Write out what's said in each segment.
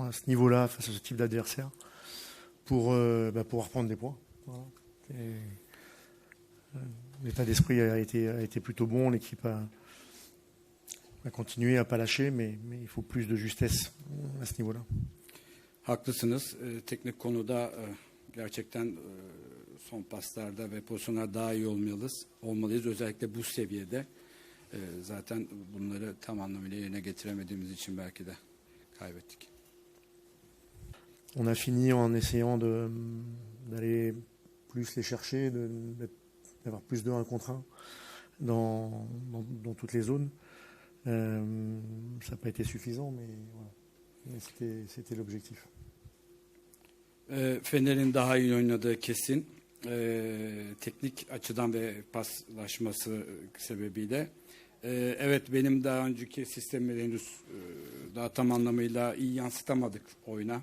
à ce niveau-là face à ce type d'adversaire pour euh, bah, pouvoir prendre des points. Voilà. Euh, L'état d'esprit a été, a été plutôt bon, l'équipe a, a continué à pas lâcher, mais, mais il faut plus de justesse à ce niveau-là. Haklısınız. Ee, teknik konuda e, gerçekten e, son paslarda ve pozisyonlar daha iyi olmalıyız. Olmalıyız özellikle bu seviyede. E, zaten bunları tam anlamıyla yerine getiremediğimiz için belki de kaybettik. On a fini en essayant d'aller plus les chercher, d'avoir plus de 1 contre 1 dans, dans, dans toutes les zones. Euh, ça n'a pas été suffisant, mais voilà. Mais c'était- l'objectif. E, Fener'in daha iyi oynadığı kesin. E, teknik açıdan ve paslaşması sebebiyle. E, evet benim daha önceki sistemi henüz e, daha tam anlamıyla iyi yansıtamadık oyuna.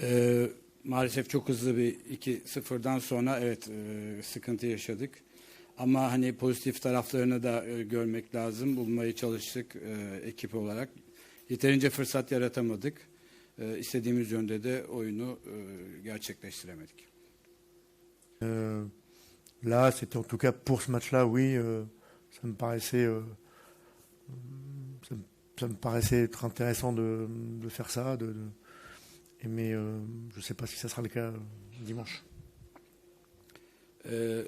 Ee, maalesef çok hızlı bir 2-0'dan sonra evet e, sıkıntı yaşadık. Ama hani pozitif taraflarını da e, görmek lazım. Bulmaya çalıştık e, ekip olarak. Yeterince fırsat yaratamadık. E, istediğimiz yönde de oyunu e, gerçekleştiremedik. Euh, là, c'était en tout cas pour ce match-là, oui, euh, ça me paraissait, euh, ça, me- ça me paraissait être intéressant de, de faire ça, de, de- mais euh, je ne sais pas si ça sera le cas euh, dimanche. Ee,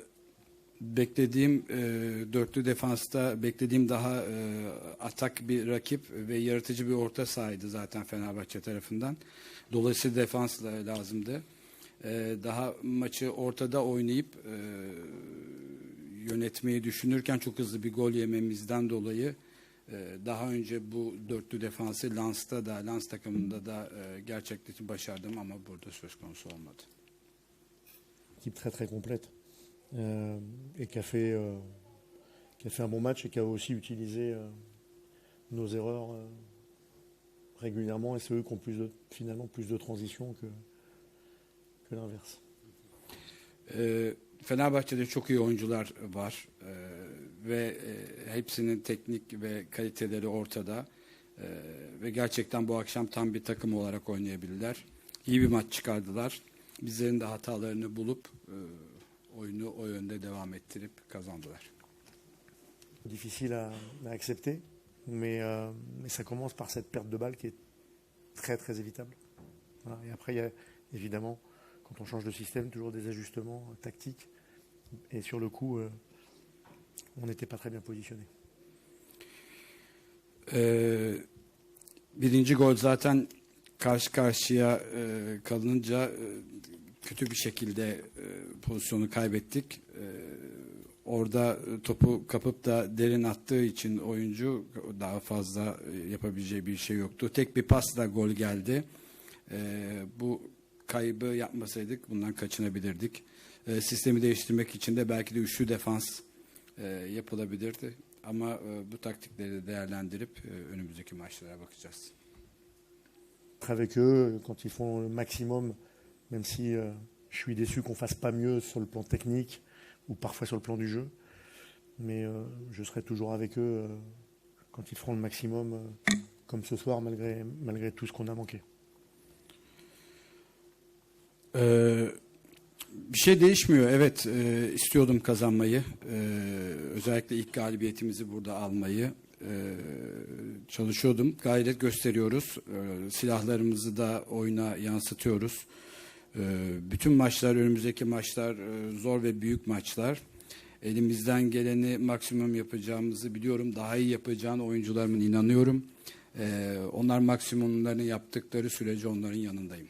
beklediğim e, dörtlü defansta beklediğim daha e, atak bir rakip ve yaratıcı bir orta sahaydı zaten Fenerbahçe tarafından. Dolayısıyla defans lazımdı. Ee, daha maçı ortada oynayıp e, yönetmeyi düşünürken çok hızlı bir gol yememizden dolayı daha önce bu dörtlü defansı Lans'ta da Lans takımında da e, gerçekleştirmeyi başardım ama burada söz konusu olmadı. équipe très très complète euh, et qui a fait euh, qui a fait un bon match et qui a aussi utilisé euh, nos erreurs euh, régulièrement et c'est eux qui ont plus de, finalement plus de transition que que l'inverse. Ee, Fenerbahçe'de çok iyi oyuncular var Ee, ve e, hepsinin teknik ve kaliteleri ortada Ee, ve gerçekten bu akşam tam bir takım olarak oynayabilirler. İyi bir maç çıkardılar. Bizlerin de hatalarını bulup e, oyunu o yönde devam ettirip kazandılar. Difficile à, à accepter, mais euh, mais ça commence par cette perte de balle qui est très très évitable. Voilà. Et après il y a évidemment quand on change de système toujours des ajustements tactiques et sur le coup euh, on n'était pas très bien positionné. Ee, birinci gol zaten karşı karşıya e, kalınınca e, kötü bir şekilde e, pozisyonu kaybettik. Orada topu kapıp da derin attığı için oyuncu daha fazla yapabileceği bir şey yoktu. Tek bir pasla gol geldi. Bu kaybı yapmasaydık bundan kaçınabilirdik. Sistemi değiştirmek için de belki de üçlü defans e, yapılabilirdi. Ama e, bu taktikleri değerlendirip e, önümüzdeki maçlara bakacağız. avec eux quand ils font le maximum, même si euh, je suis déçu qu'on fasse pas mieux sur le plan technique ou parfois sur le plan du jeu. Mais euh, je serai toujours avec eux euh, quand ils feront le maximum, euh, comme ce soir, malgré, malgré tout ce qu'on a manqué. Bir şey değişmiyor. Evet e, istiyordum kazanmayı. Ee, özellikle ilk galibiyetimizi burada almayı. Ee, çalışıyordum. Gayret gösteriyoruz. Ee, silahlarımızı da oyuna yansıtıyoruz. Ee, bütün maçlar, önümüzdeki maçlar e, zor ve büyük maçlar. Elimizden geleni maksimum yapacağımızı biliyorum. Daha iyi yapacağını oyuncularımın inanıyorum. Ee, onlar maksimumlarını yaptıkları sürece onların yanındayım.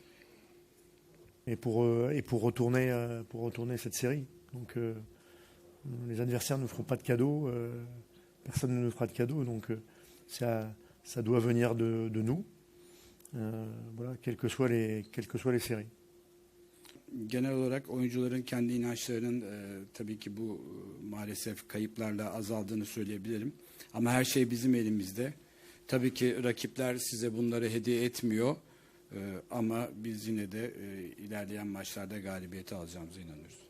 Et pour, euh, et pour, retourner, euh, pour retourner cette série. Donc euh, les adversaires ne feront pas de cadeaux, personne ne nous fera de cadeaux, donc ça, ça doit venir de, de nous. Voilà, quelles que soient les, quelles que soient les séries. Genel olarak oyuncuların kendi inançlarının e, tabii ki bu e, maalesef kayıplarla azaldığını söyleyebilirim. Ama her şey bizim elimizde. Tabii ki rakipler size bunları hediye etmiyor. E, ama biz yine de e, ilerleyen maçlarda galibiyeti alacağımıza inanıyoruz.